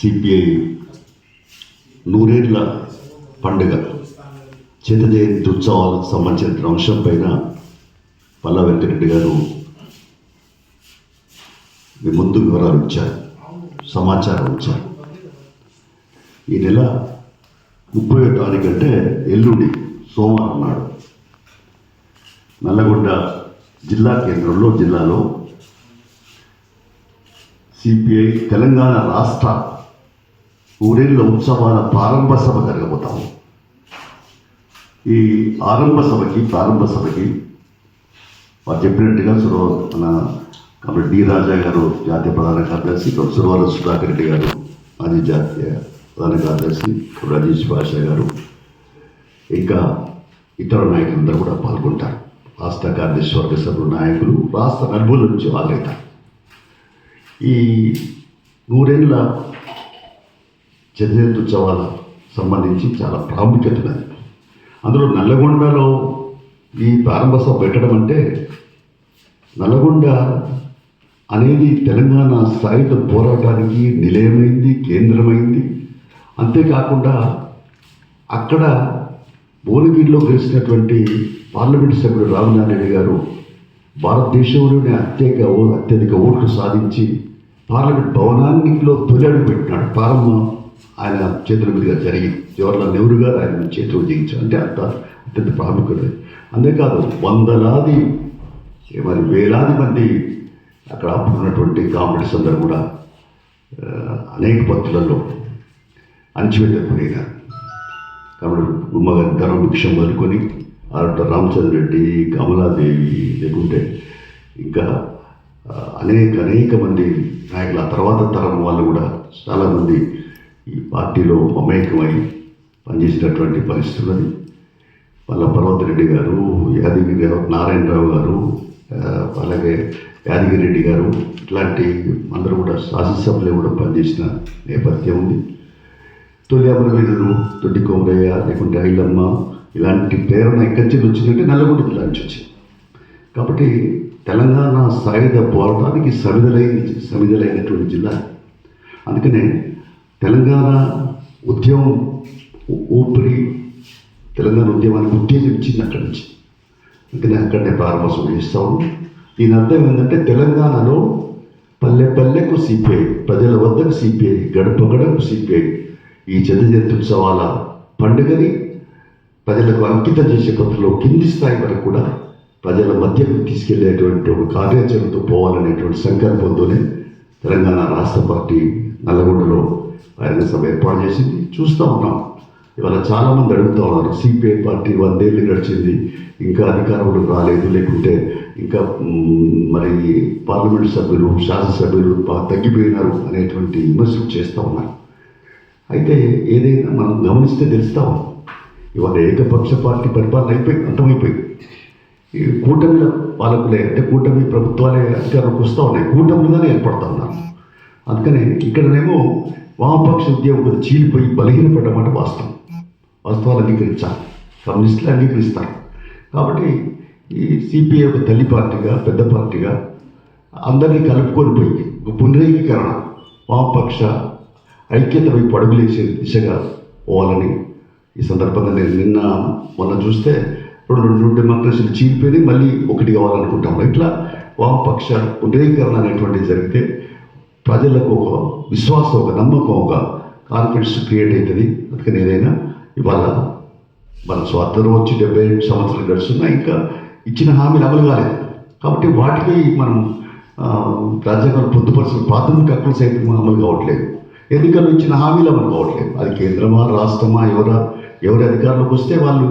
CPI నూరేళ్ళ పండుగ. చేత జయంతి ఉత్సవాలకు సంబంధించిన అంశం పైన పల్లా వెంకటరెడ్డి గారు మీ ముందు వివరాలు ఇచ్చారు సమాచారం ఇచ్చారు. ఈ నెల ముప్పై తారీఖు అంటే ఎల్లుండి సోమవారం నాడు నల్లగొండ జిల్లా కేంద్రంలో జిల్లాలో సిపిఐ తెలంగాణ రాష్ట్ర ఊరేళ్ళ ఉత్సవాల ప్రారంభ సభ జరగబోతాము ఈ ఆరంభ సభకి ప్రారంభ సభకి వారు చెప్పినట్టుగా సురవ మన కాబట్టి డి రాజా గారు జాతీయ ప్రధాన కార్యదర్శి కాబట్టి సురవర సుధాకర్ రెడ్డి గారు మాజీ జాతీయ ప్రధాన కార్యదర్శి రాజేష్ భాషా గారు ఇంకా ఇతర నాయకులందరూ కూడా పాల్గొంటారు. రాష్ట్ర కార్యదర్శి వర్గ సభ్యుల నాయకులు రాష్ట్ర నలుగుల నుంచి వాళ్ళైతారు ఈ నూరేళ్ళ చంద్రోత్సవాల సంబంధించి చాలా ప్రాముఖ్యత అందులో నల్లగొండలో ఈ ప్రారంభ సభ పెట్టడం అంటే నల్లగొండ అనేది తెలంగాణ సాయుధ పోరాటానికి నిలయమైంది కేంద్రమైంది. అంతేకాకుండా అక్కడ భువనగిరిలో గెలిచినటువంటి పార్లమెంట్ సభ్యుడు రామనారాయణ గారు భారతదేశంలోనే అత్యధిక ఓ- అత్యధిక ఓట్లు సాధించి పార్లమెంట్ భవనాన్నిలో తొలి అడుగు పెట్టినాడు. ప్రారంభం ఆయన చేతుల మీదుగా జరిగి జవహర్లాల్ నెహ్రూ గారు ఆయన చేతులు దిగించారు అంటే అంత అత్యంత ప్రాముఖ్యత అంతేకాదు వందలాది మరి వేలాది మంది అక్కడ ఉన్నటువంటి కామెడీస్ అందరూ కూడా అనేక పత్రులలో అణచివేతపోయినారు కాబట్టి గుమ్మగారి ధర్మభిక్షం వదులుకొని ఆరట రామచంద్ర రెడ్డి కమలాదేవి లేకుంటే ఇంకా అనేక అనేక మంది నాయకులు ఆ తర్వాత తరం వాళ్ళు కూడా చాలామంది ఈ పార్టీలో మమేకమై పనిచేసినటువంటి పరిస్థితి ఉన్నది. వాళ్ళ పర్వతరెడ్డి గారు యాదగిరి నారాయణరావు గారు అలాగే యాదగిరి రెడ్డి గారు ఇట్లాంటి అందరూ కూడా శాసనసభలో కూడా పనిచేసిన నేపథ్యం ఉంది. తొలి అమరవీరులు తొడ్డి కొమరయ్య లేకుంటే ఐలమ్మ ఇలాంటి ప్రేరణ ఎక్కడి నుంచి వచ్చిందంటే నల్లగొండ జిల్లా నుంచి వచ్చింది. కాబట్టి తెలంగాణ సాయుధ పోరాటానికి సమిధలైన సమిధలైనటువంటి జిల్లా. అందుకనే తెలంగాణ ఉద్యమం ఊపిరి తెలంగాణ ఉద్యమానికి ఉత్తేజం ఇచ్చింది అక్కడి నుంచి. అందుకనే అక్కడనే ప్రారంభోత్సవం చేస్తాము దీని అర్థం ఏంటంటే తెలంగాణలో పల్లె పల్లెకు సిపిఐ ప్రజల వద్దకు సిపిఐ గడప గడపకు సిపిఐ ఈ చంద్రజయంత్యుత్సవాల పండుగని ప్రజలకు అంకితం చేసే పద్ధతిలో కింది స్థాయి వరకు కూడా ప్రజల మధ్యకు తీసుకెళ్ళేటువంటి ఒక కార్యాచరణతో పోవాలనేటువంటి సంకల్పంతోనే తెలంగాణ రాష్ట్ర పార్టీ నల్లగొండలో బహిరంగ సభ ఏర్పాటు చేసింది చూస్తూ ఉన్నాం. ఇవాళ చాలామంది అడుగుతూ ఉన్నారు. సిపిఐ పార్టీ వందేళ్ళు గడిచింది ఇంకా అధికారంలోకి రాలేదు. లేకుంటే ఇంకా మరి పార్లమెంట్ సభ్యులు శాసనసభ్యులు బాగా తగ్గిపోయినారు అనేటువంటి విమర్శలు చేస్తూ ఉన్నారు. అయితే ఏదైనా మనం గమనిస్తే తెలుస్తూ ఉన్నాం. ఇవాళ ఏకపక్ష పార్టీ పరిపాలన అయిపోయింది. అంతమైపోయింది ఈ కూటమిల పాలకులే అంటే కూటమి ప్రభుత్వాలే అధికారంలోకి వస్తూ ఉన్నాయి. కూటమిలుగానే ఏర్పడుతూ ఉన్నారు. అందుకని ఇక్కడనేమో వామపక్ష ఉద్యోగులు చీలిపోయి బలహీనపడ్డమాట వాస్తవం. వాస్తవాలు అంగీకరించాలి. కమ్యూనిస్టులు అంగీకరిస్తారు. కాబట్టి ఈ సిపిఐ ఒక తల్లి పార్టీగా పెద్ద పార్టీగా అందరినీ కలుపుకొని పోయి ఒక పునరేకీకరణ. వామపక్ష ఐక్యత వైపు అడుగులేసే దిశగా పోవాలని ఈ సందర్భంగా నేను నిన్న మొన్న చూస్తే రెండు రెండు రెండు డెమోక్రసీలు చీలిపోయి మళ్ళీ ఒకటి కావాలనుకుంటాము ఇట్లా వామపక్ష పునరీకరణ అనేటువంటిది జరిగితే ప్రజలకు ఒక విశ్వాసం ఒక నమ్మకం ఒక కాన్ఫిడెన్స్ క్రియేట్ అవుతుంది అందుకని ఏదైనా ఇవాళ మన స్వాతంత్రం వచ్చి డెబ్బై ఏడు సంవత్సరాలు గడుస్తున్నా ఇంకా ఇచ్చిన హామీలు అమలు కాలేదు. కాబట్టి వాటికి మనం రాజ్యాంగం రాజ్యాంగంలో పొందుపరిచిన ప్రాథమిక హక్కులు సైతం అమలు కావట్లేదు. ఎన్నికలు ఇచ్చిన హామీలు అమలు కావట్లేదు. అది కేంద్రమా రాష్ట్రమా ఎవరా ఎవరి అధికారంలోకి వస్తే వాళ్ళు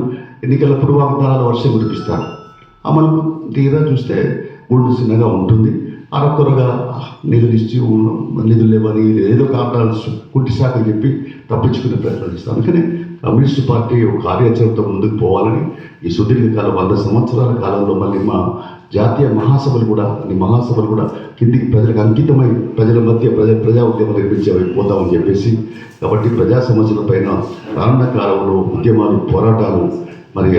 ఎన్నికల పూర్వాగ్దానాల వర్షం కురిపిస్తారు అమలు తీరా చూస్తే గుండు చిన్నగా ఉంటుంది. అరకొరగా నిధులు ఇచ్చి నిధులు లేవని ఏదో కారణాలు కుట్టి చెప్పి తప్పించుకునే ప్రయత్నం చేస్తాం అందుకని కమ్యూనిస్ట్ పార్టీ ఒక కార్యాచరణతో ముందుకు పోవాలని ఈ సుదీర్ఘకాలం వంద సంవత్సరాల కాలంలో మళ్ళీ మా జాతీయ మహాసభలు కూడా ఈ మహాసభలు కూడా కిందికి ప్రజలకు అంకితమై ప్రజల మధ్య ప్రజా ప్రజా ఉద్యమం నిర్మించే పోతామని చెప్పేసి కాబట్టి ప్రజా సమస్యల పైన రానున్న కాలంలో ఉద్యమాలు పోరాటాలు మరి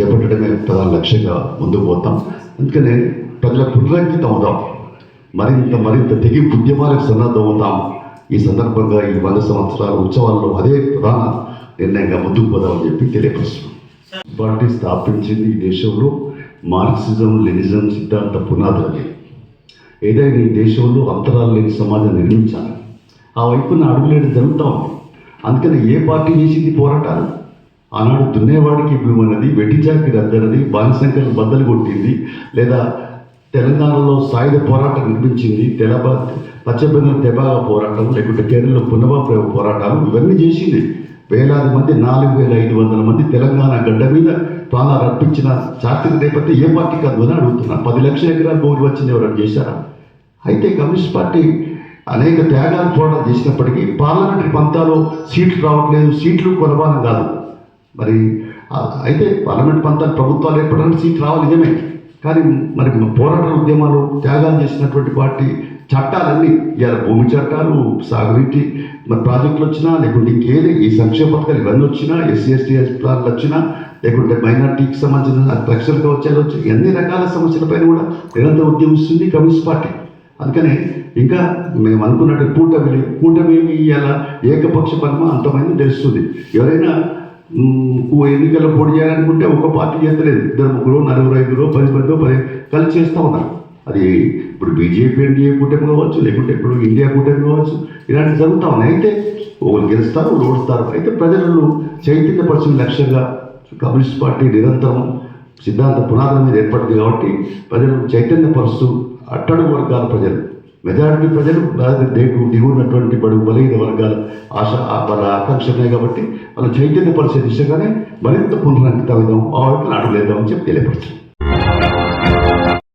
చేపట్టడమే ప్రధాన లక్ష్యంగా ముందుకు పోతాం. అందుకనే ప్రజల పునరంకితం అవుదాం. మరింత మరింత తెగి ఉద్యమాలకు సన్నద్ధం అవుతాం ఈ సందర్భంగా ఈ వంద సంవత్సరాల ఉత్సవాల్లో అదే ప్రధాన నిర్ణయంగా ముందుకు పోదామని చెప్పి తెలియపరుస్తున్నాం. పార్టీ స్థాపించింది ఈ దేశంలో మార్క్సిజం లెనిజం సిద్ధాంత పునాదులకి ఏదైనా ఈ దేశంలో అంతరాలు లేని సమాజం నిర్మించాలి. ఆ వైపున అడుగులేని జరుగుతూ ఉంది. అందుకని ఏ పార్టీ చేసింది పోరాటాలు? ఆనాడు దున్నేవాడికి భూమన్నది వెట్టి చాకి రద్దనది బానిసంకలు బద్దలు కొట్టింది లేదా తెలంగాణలో సాయుధ పోరాటం నిర్మించింది తెలబ పచ్చబెన్న తెబాగ పోరాటం లేకుంటే కేరళలో పునఃప్రయోగ పోరాటాలు ఇవన్నీ చేసింది. వేలాది మంది నాలుగు వేల ఐదు వందల మంది తెలంగాణ గడ్డ మీద ప్రాణాలు అర్పించిన చారిత్రక నేపథ్యం ఏ పార్టీ కాదు అని అడుగుతున్నా. పది లక్షల ఎకరాలు భూమి వచ్చింది ఎవరైనా చేశారా? అయితే కమ్యూనిస్ట్ పార్టీ అనేక త్యాగాలు పోరాటం చేసినప్పటికీ పార్లమెంటరీ పంతాలో సీట్లు రావట్లేదు సీట్లు కొలబానం కాదు. మరి అయితే పార్లమెంట్ పంతాలు ప్రభుత్వాలు ఏర్పడడానికి సీట్లు రావాలి నిజమే. కానీ మరి పోరాట ఉద్యమాలు త్యాగాలు చేసినటువంటి పార్టీ చట్టాలన్నీ ఇవాళ భూమి చట్టాలు సాగునీటి మరి ప్రాజెక్టులు వచ్చినా లేకుంటే ఇంకేది ఈ సంక్షేమ పథకాలు ఇవన్నీ వచ్చినా ఎస్సీ ఎస్టీ ప్లాన్లు వచ్చినా లేకుంటే మైనార్టీకి సంబంధించిన రక్షణకు వచ్చేది వచ్చి ఎన్ని రకాల సమస్యలపైన కూడా నిరంతరం ఉద్యమిస్తుంది కమ్యూనిస్ట్ పార్టీ. అందుకనే ఇంకా మేము అనుకున్నట్టు కూటమి కూటమి ఇవాళ ఏకపక్ష పరమ అంతమైంది తెలుస్తుంది. ఎవరైనా ఎన్నికల్లో పోటీ చేయాలనుకుంటే ఒక పార్టీ చేస్తలేదు. ఇద్దరు ముగ్గురు నలుగురు ఐదుగురు పది మంది పది కలిసి చేస్తూ ఉన్నారు. అది ఇప్పుడు బీజేపీ ఎన్డీఏ కూటమి కావచ్చు లేకుంటే ఇప్పుడు ఇండియా కూటమి కావచ్చు ఇలాంటివి జరుగుతూ ఉన్నాయి. అయితే ఒకరు గెలుస్తారు ఓడుస్తారు. అయితే ప్రజలను చైతన్యపరిచిన లక్ష్యంగా కమ్యూనిస్ట్ పార్టీ నిరంతరం సిద్ధాంత పునాదుల మీద ఏర్పడింది కాబట్టి ప్రజలు చైతన్యపరుస్తూ అట్టడు వర్గాల ప్రజలు. మెజారిటీ ప్రజలు దేకు దిగున్నటువంటి బడుగు బలహీన వర్గాల ఆశ ఆ- వాళ్ళ ఆకాంక్షలే కాబట్టి వాళ్ళు చైతన్యపరిచే దిశగానే మరింత పునరంకిత విధం ఆ వైపు అడుగులేద్దామని చెప్పి తెలియపరచు